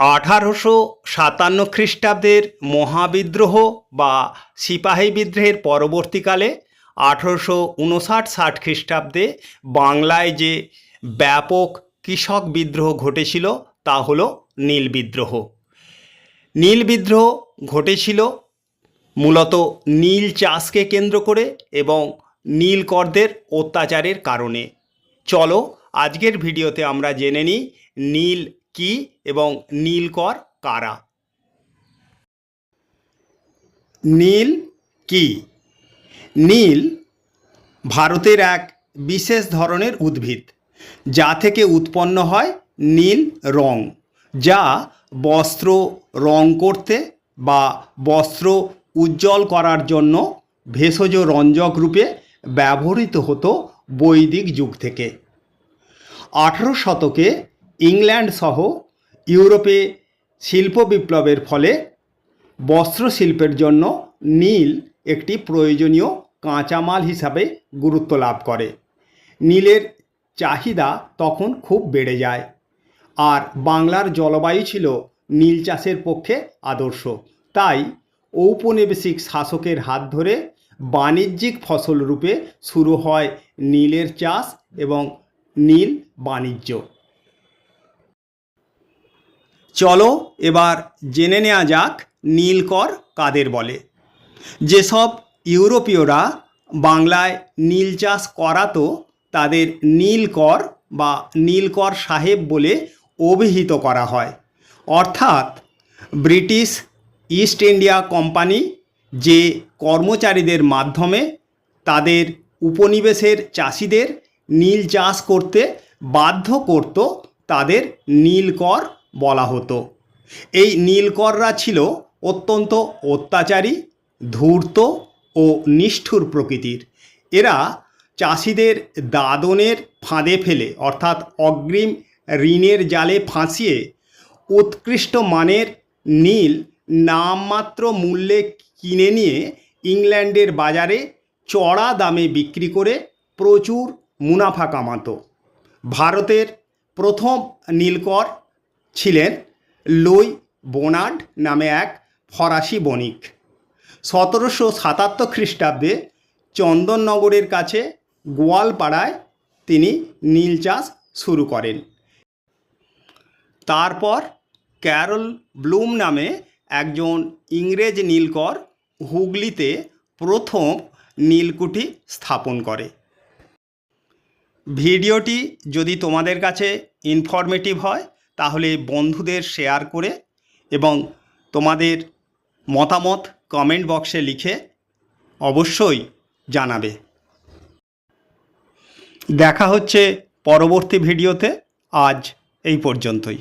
আঠারোশো সাতান্ন খ্রিস্টাব্দের মহাবিদ্রোহ বা সিপাহী বিদ্রোহের পরবর্তীকালে আঠেরোশো উনষাট ষাট খ্রিস্টাব্দে বাংলায় যে ব্যাপক কৃষক বিদ্রোহ ঘটেছিল তা হলো নীল বিদ্রোহ। নীল বিদ্রোহ ঘটেছিল মূলত নীল চাষকে কেন্দ্র করে এবং নীলকরদের অত্যাচারের কারণে। চলো আজকের ভিডিওতে আমরা জেনে নিই নীল কি এবং নীলকর কারা? নীল কি? নীল ভারতের এক বিশেষ ধরনের উদ্ভিদ, যা থেকে উৎপন্ন হয় নীল রং, যা বস্ত্র রং করতে বা বস্ত্র উজ্জ্বল করার জন্য ভেষজ রঞ্জক রূপে ব্যবহৃত হতো বৈদিক যুগ থেকে। আঠেরো শতকে ইংল্যান্ড সহ ইউরোপে শিল্প বিপ্লবের ফলে বস্ত্রশিল্পের জন্য নীল একটি প্রয়োজনীয় কাঁচামাল হিসাবে গুরুত্ব লাভ করে। নীলের চাহিদা তখন খুব বেড়ে যায়। আর বাংলার জলবায়ু ছিল নীল চাষের পক্ষে আদর্শ। তাই ঔপনিবেশিক শাসকের হাত ধরে বাণিজ্যিক ফসল রূপে শুরু হয় নীলের চাষ এবং নীল বাণিজ্য। চলো এবার জেনে নেওয়া যাক নীলকর কাদের বলে। যেসব ইউরোপীয়রা বাংলায় নীল চাষ করাতো, তাদের নীলকর বা নীলকর সাহেব বলে অভিহিত করা হয়। অর্থাৎ ব্রিটিশ ইস্ট ইন্ডিয়া কোম্পানি যে কর্মচারীদের মাধ্যমে তাদের উপনিবেশের চাষিদের নীল চাষ করতে বাধ্য করত, তাদের নীলকর বলা হতো। এই নীলকররা ছিল অত্যন্ত অত্যাচারী, ধূর্ত ও নিষ্ঠুর প্রকৃতির। এরা চাষিদের দাদনের ফাঁদে ফেলে, অর্থাৎ অগ্রিম ঋণের জালে ফাঁসিয়ে উৎকৃষ্ট মানের নীল নামমাত্র মূল্যে কিনে নিয়ে ইংল্যান্ডের বাজারে চড়া দামে বিক্রি করে প্রচুর মুনাফা কামাতো। ভারতের প্রথম নীলকর ছিলেন লুই বোনার্ড নামে এক ফরাসি বণিক। সতেরোশো সাতাত্তর খ্রিস্টাব্দে চন্দননগরের কাছে গোয়ালপাড়ায় তিনি নীল চাষ শুরু করেন। তারপর ক্যারল ব্লুম নামে একজন ইংরেজ নীলকর হুগলিতে প্রথম নীলকুঠি স্থাপন করে। ভিডিওটি যদি তোমাদের কাছে ইনফরমেটিভ হয় তাহলে বন্ধুদের শেয়ার করে এবং তোমাদের মতামত কমেন্ট বক্সে লিখে অবশ্যই জানাবে। দেখা হচ্ছে পরবর্তী ভিডিওতে আজ এই পর্যন্তই।